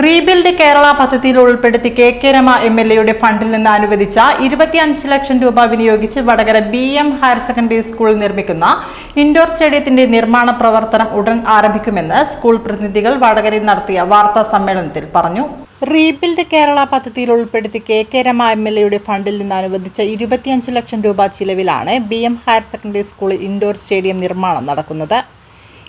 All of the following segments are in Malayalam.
റീബിൽഡ് കേരള പദ്ധതിയിൽ ഉൾപ്പെടുത്തി K K Rama M L എയുടെ ഫണ്ടിൽ നിന്ന് അനുവദിച്ച ഇരുപത്തിയഞ്ച് ലക്ഷം രൂപ വിനിയോഗിച്ച് Vadakara B M higher secondary school നിർമ്മിക്കുന്ന ഇൻഡോർ സ്റ്റേഡിയത്തിന്റെ നിർമ്മാണ പ്രവർത്തനം ഉടൻ ആരംഭിക്കുമെന്ന് സ്കൂൾ പ്രതിനിധികൾ വടകരയിൽ നടത്തിയ വാർത്താ സമ്മേളനത്തിൽ പറഞ്ഞു. റീബിൽഡ് കേരള പദ്ധതിയിൽ ഉൾപ്പെടുത്തി K K Rama M L എയുടെ ഫണ്ടിൽ നിന്ന് അനുവദിച്ച ഇരുപത്തിയഞ്ച് ലക്ഷം രൂപ ചിലവിലാണ് ബി എം ഹയർ സെക്കൻഡറി സ്കൂളിൽ ഇൻഡോർ സ്റ്റേഡിയം നിർമ്മാണം നടക്കുന്നത്.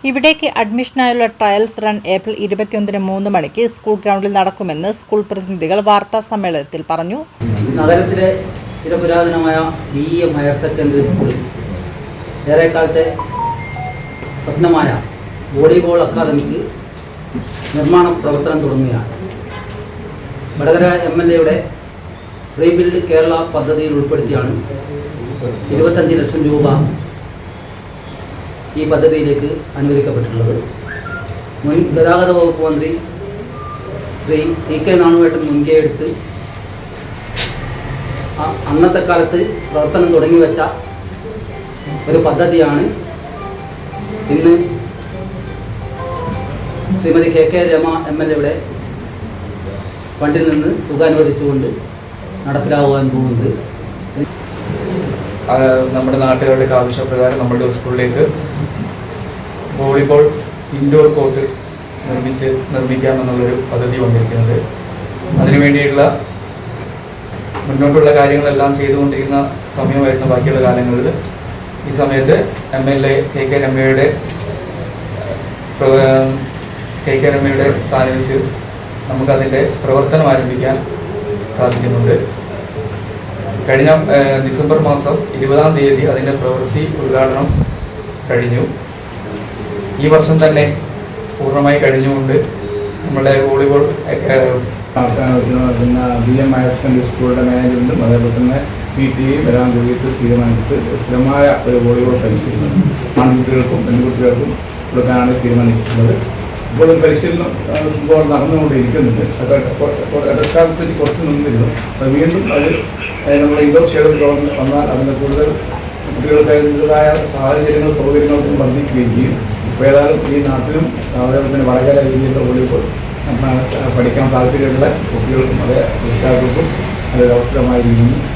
ഇവിടേക്ക് അഡ്മിഷനായുള്ള ട്രയൽസ് റൺ ഏപ്രിൽ ഇരുപത്തിയൊന്നിന് മൂന്ന് മണിക്ക് സ്കൂൾ ഗ്രൗണ്ടിൽ നടക്കുമെന്ന് സ്കൂൾ പ്രതിനിധികൾ വാർത്താ സമ്മേളനത്തിൽ പറഞ്ഞു. നഗരത്തിലെ ചില പുരാതനമായ ബി എം ഹയർ സെക്കൻഡറി സ്കൂളിൽ ഏറെക്കാലത്തെ സ്വപ്നമായ വോളിബോൾ അക്കാദമിക്ക് നിർമ്മാണ പ്രവർത്തനം തുടങ്ങുകയാണ്. വടകര എം എൽ എയുടെ റീബിൽഡ് കേരള പദ്ധതിയിൽ ഉൾപ്പെടുത്തിയാണ് ഇരുപത്തഞ്ച് ലക്ഷം രൂപ ഈ പദ്ധതിയിലേക്ക് അനുവദിക്കപ്പെട്ടിട്ടുള്ളത്. മുൻ ഗതാഗത വകുപ്പ് മന്ത്രി ശ്രീ സി കെ നാണുവേട്ടൻ മുൻകൈ എടുത്ത് അന്നത്തെ കാലത്ത് പ്രവർത്തനം തുടങ്ങി വെച്ച ഒരു പദ്ധതിയാണ്. ഇന്ന് Shrimati K K Rama M L എയുടെ ഫണ്ടിൽ നിന്ന് തുക അനുവദിച്ചുകൊണ്ട് നടപ്പിലാവാൻ പോകുന്നത്. നമ്മുടെ നാട്ടുകാരുടെ ആവശ്യപ്രകാരം നമ്മുടെ സ്കൂളിലേക്ക് വോളിബോൾ ഇൻഡോർ കോർട്ട് നിർമ്മിച്ച് നിർമ്മിക്കാമെന്നുള്ളൊരു പദ്ധതി വന്നിരിക്കുന്നത്. അതിനുവേണ്ടിയുള്ള മുന്നോട്ടുള്ള കാര്യങ്ങളെല്ലാം ചെയ്തുകൊണ്ടിരിക്കുന്ന സമയമായിരുന്നു ബാക്കിയുള്ള കാലങ്ങളിൽ. ഈ സമയത്ത് M L A K K രമയുടെ K K രമയുടെ സാന്നിധ്യത്തിൽ നമുക്കതിന്റെ പ്രവർത്തനം ആരംഭിക്കാൻ സാധിക്കുന്നുണ്ട്. കഴിഞ്ഞ ഡിസംബർ മാസം ഇരുപതാം തീയതി അതിന്റെ പ്രവൃത്തി ഉദ്ഘാടനം കഴിഞ്ഞു. ഈ വർഷം തന്നെ പൂർണമായി കഴിഞ്ഞുകൊണ്ട് നമ്മുടെ volleyball B M higher secondary സ്കൂളിന്റെ മാനേജ്മെന്റും അതേപോലെ തന്നെ പി ടി വരാൻ കൂടിയിട്ട് തീരുമാനിച്ചിട്ട് സ്ഥിരമായ ഒരു വോളിബോൾ പരിശീലനം ആൺകുട്ടികൾക്കും പെൺകുട്ടികൾക്കും കൊടുക്കാനാണ് തീരുമാനിച്ചിട്ടുള്ളത്. ഇപ്പോഴും പരിശീലനം സംഭവം നടന്നുകൊണ്ടിരിക്കുന്നുണ്ട് അത് ഇടക്കാലത്ത് കുറച്ച് നിന്നിരുന്നു. അത് വീണ്ടും അത് നമ്മുടെ ഇൻഡോർ സ്റ്റേഡിയം ഗവൺമെന്റ് വന്നാൽ അതിന്റെ കൂടുതൽ കുട്ടികൾക്ക് അതിന്റെതായ സാഹചര്യങ്ങൾ സൗകര്യങ്ങൾക്കും വർദ്ധിക്കുകയും ചെയ്യും. ഇപ്പോൾ ഏതായാലും ഈ നാട്ടിലും അതേപോലെ തന്നെ വടകര രീതിയിലുള്ള വോളിബോൾ പഠിക്കാൻ താല്പര്യമുള്ള കുട്ടികൾക്കും അതേ രക്ഷിതാക്കൾക്കും അവസരമായി അവസരമായിരിക്കുന്നു